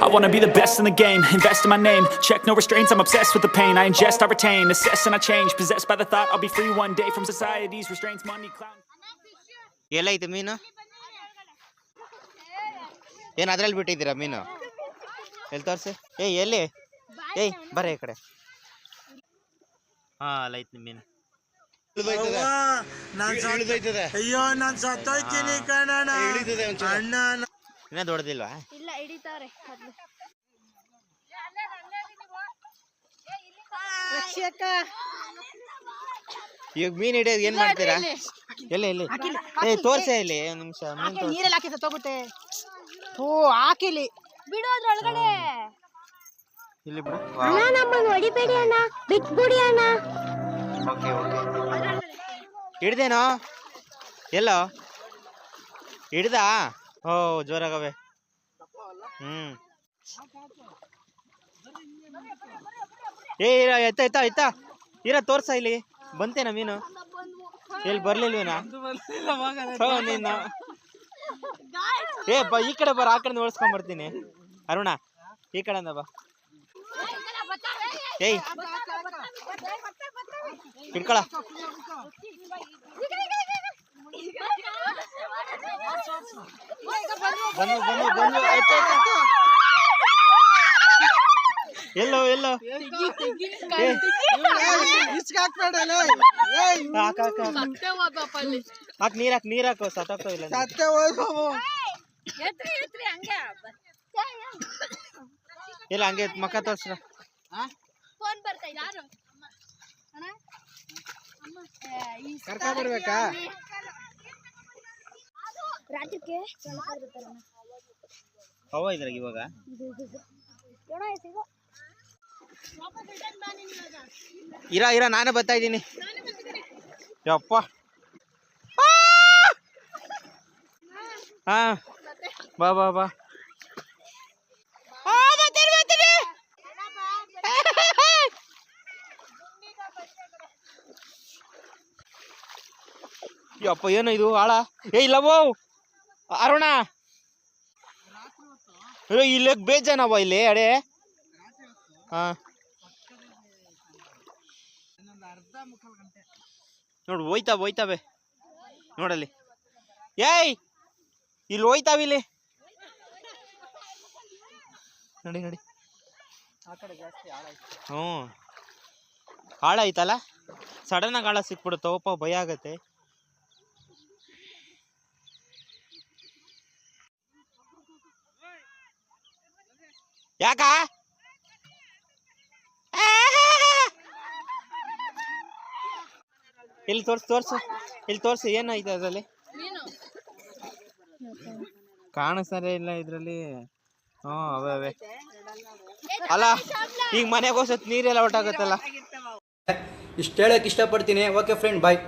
I wanna be the best in the game, invest in my name. Check no restraints, I'm obsessed with the pain. I ingest, I retain, assess and I change. Possessed by the thought I'll be free one day from society's restraints, money, clown. ಎಲ್ಲೈತೆ ಮೀನು ಏನು ಅದ್ರಲ್ಲಿ ಬಿಟ್ಟಿದ್ದೀರಾ ಮೀನು ಎಲ್ಲಿ ತೋರಿಸಿ ಏಯ್ ಎಲ್ಲಿ ಏಯ್ ಬರ್ರಿ ಈ ಕಡೆ ಹಾಂ ಅಲ್ಲೈತೆ ಮೀನು ಅಯ್ಯೋ ನಾನ್ ಸತ್ತೋಯ್ತೀನಿ ಕಣ ಅಣ್ಣ ಇನ್ನೂ ದೊಡ್ಡದಿಲ್ವಾ? ಇಲ್ಲ ಹಿಡಿತಾವ್ರೆ ಮೊದ್ಲು. ರಕ್ಷಕ ಈಗ ಮೀನ್ ಹಿಡಿಯೋದು ಏನು ಮಾಡ್ತೀರಾ? ಎಲ್ಲಿ ಎಲ್ಲಿ ಏ ತೋರ್ಸೆ ಇಲ್ಲಿ ಒಂದು ನಿಮಿಷ ಮೀನು ತೋರ್ಸು. ನೀರಲ್ಲಿ ಹಾಕಿ ಸತ್ತೋಗುತ್ತೆ ಓ ಹಾಕಿಲಿ. ಬಿಡು ಅದ್ರೊಳಗಡೆ. ಇಲ್ಲಿ ಬಿಡು. ನಮ್ಮನ್ನು ಹೊಡಿಬೇಡಿ ಅಣ್ಣ ಬಿಟ್ಬಿಡಿ ಅಣ್ಣ. Okay okay. ಹಿಡ್ದೇನೋ? ಎಲ್ಲೋ? ಹಿಡ್ದಾ? ಓ ಜೋರಾಗವೆ. ಹ್ಮ್. ಏ, ಇರ, ಎತ್ತ ಎತ್ತ ಎತ್ತ. ಇರ, ತೋರ್ಸ ಇಲ್ಲಿ. ಬಂತೇನ ಮೀನು? ಇಲ್ಲಿ ಬರ್ಲಿಲ್ವೇನಾ? ಹೋ, ನೀನು. ಏ, ಬಾ, ಈ ಕಡೆ ಬರ, ಆ ಕಡೆ ಓಡಿಸ್ಕೊಂಡ್ ಬರ್ತೀನಿ ಅರುಣ, ಈ ಅಂದ ಬಾ. ಏಯ್. ಹಿಡ್ಕೊಳ ಬನ್ನಿ ಬನ್ನಿ ಬನ್ನಿ. ಆಯ್ತು ಆಯ್ತು ಎಲ್ಲೋ ಎಲ್ಲೋ. ಹಾಕ್ ನೀರ್ ಹಾಕ್ ನೀರ್ ಹಾಕು. ಸತ್ತೋ ಇಲ್ಲ. ಸತ್ತೆ ಇಲ್ಲ ಹಂಗೆ ಮಕ್ಕ ತೋರ್ಸ್ರ. ಕರ್ಕೊಂಡ್ ಬರ್ಬೇಕಾ? ರಾಜ್ಯಕ್ಕೆ ಹವ ಇದ್ರಾಗ ಇವಾಗ? ಇರ ಇರ ನಾನೇ ಬರ್ತಾ ಇದ್ದೀನಿ. ಯಪ್ಪ. ಹಾ ಬಾ ಬಾ ಬಾ. ಯಪ್ಪ ಏನು ಇದು? ಆಳ? ಏ ಇಲ್ಲವೋ? ಅರುಣ. ಇಲ್ಲಿ ಬೇಜಾನವ ಇಲ್ಲಿ, ಅಡೆ. ಹಾ. ನೋಡು ಹೋಯ್ತಾ ಹೋಯ್ತಾವೆ. ನೋಡಲ್ಲಿ. ಏಯ್! ಇಲ್ಲಿ ಹೋಯ್ತಾವ ಇಲ್ಲಿ. ನಡಿ ನಡಿ. ಹ್ಞೂ ಹಾಳಾಯ್ತಲ್ಲ? ಸಡನ್ ಆಗಿ ಹಾಳ ಸಿಕ್ಬಿಡುತ್ತೆ ಭಯ ಆಗತ್ತೆ. ಯಾಕ? ಇಲ್ಲಿ ತೋರ್ಸು ತೋರ್ಸು. ಇಲ್ಲಿ ತೋರ್ಸು ಏನಾಯ್ತು ಅದರಲ್ಲಿ? ಕಾಣಿಸ್ತಾರೆ ಇಲ್ಲ ಇದರಲ್ಲಿ. ಹ್ಞೂ ಅವೇ ಅವೇ. ಅಲ್ಲ ಈಗ ಮನೆಗೆ ಹೋಸತ್ ನೀರೆಲ್ಲ ಒಟ್ಟಾಗತ್ತಲ್ಲ ಇಷ್ಟು ಹೇಳಕ್ಕೆ ಇಷ್ಟಪಡ್ತೀನಿ. Okay friend bye